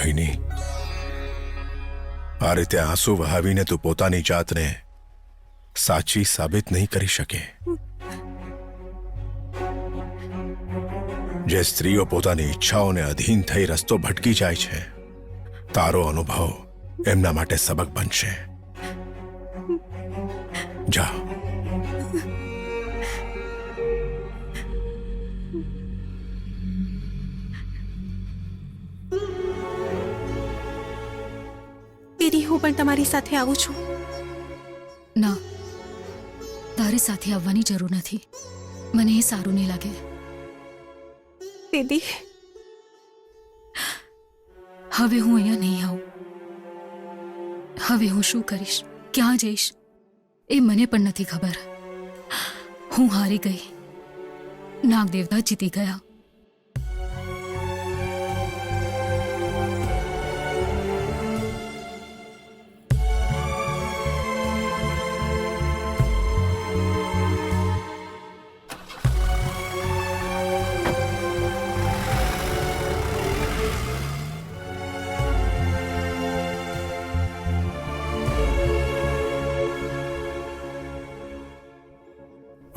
મોહિની. આ રીતે આંસુ વહાવીને તું પોતાની જાતને સાચી સાબિત નહીં કરી શકે. જે સ્ત્રીઓ પોતાની ઈચ્છાઓને અધીન થઈ રસ્તો ભટકી જાય છે, તારો અનુભવ એમના માટે સબક બનશે. જા. હું પણ તમારી સાથે આવું છું. ના તારે સાથે આવવાની જરૂર નથી. મને એ સારું નહીં લાગે. દીદી. હવે હું અહીંયા નહીં આવું. હવે હું શું કરીશ? ક્યાં જઈશ? એ મને પણ નથી ખબર. હું હારી ગઈ. નાગદેવતા જીતી ગયા.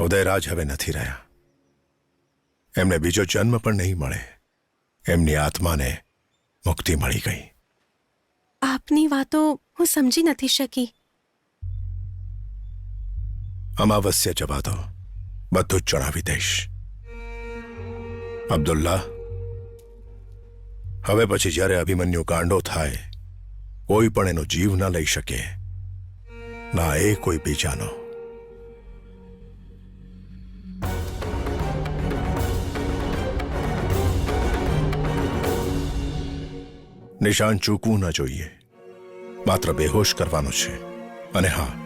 ઉદયરાજ હવે નથી રહ્યા. એમને બીજો જન્મ પણ નહીં મળે. એમની આત્માને મુક્તિ મળી ગઈ. આપની વાતો હું સમજી નથી શકી. અમાવસ્ય જવા દો બધું જ જણાવી દઈશ. અબ્દુલ્લા હવે પછી જ્યારે અભિમન્યુ કાંડો થાય કોઈ પણ એનો જીવ ન લઈ શકે. ના એ કોઈ બીજાનો. નિશાન ચૂકવું ન જોઈએ. માત્ર બેહોશ કરવાનો છે. અને હા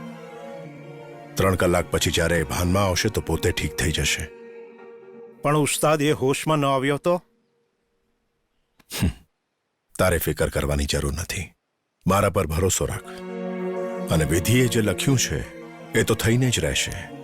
ત્રણ કલાક પછી જ્યારે એ ભાનમાં આવશે તો પોતે ઠીક થઈ જશે. પણ ઉસ્તાદ એ હોશમાં ન આવ્યો તો? તારે ફિકર કરવાની જરૂર નથી. મારા પર ભરોસો રાખ. અને વિધિએ જે લખ્યું છે એ તો થઈને જ રહેશે.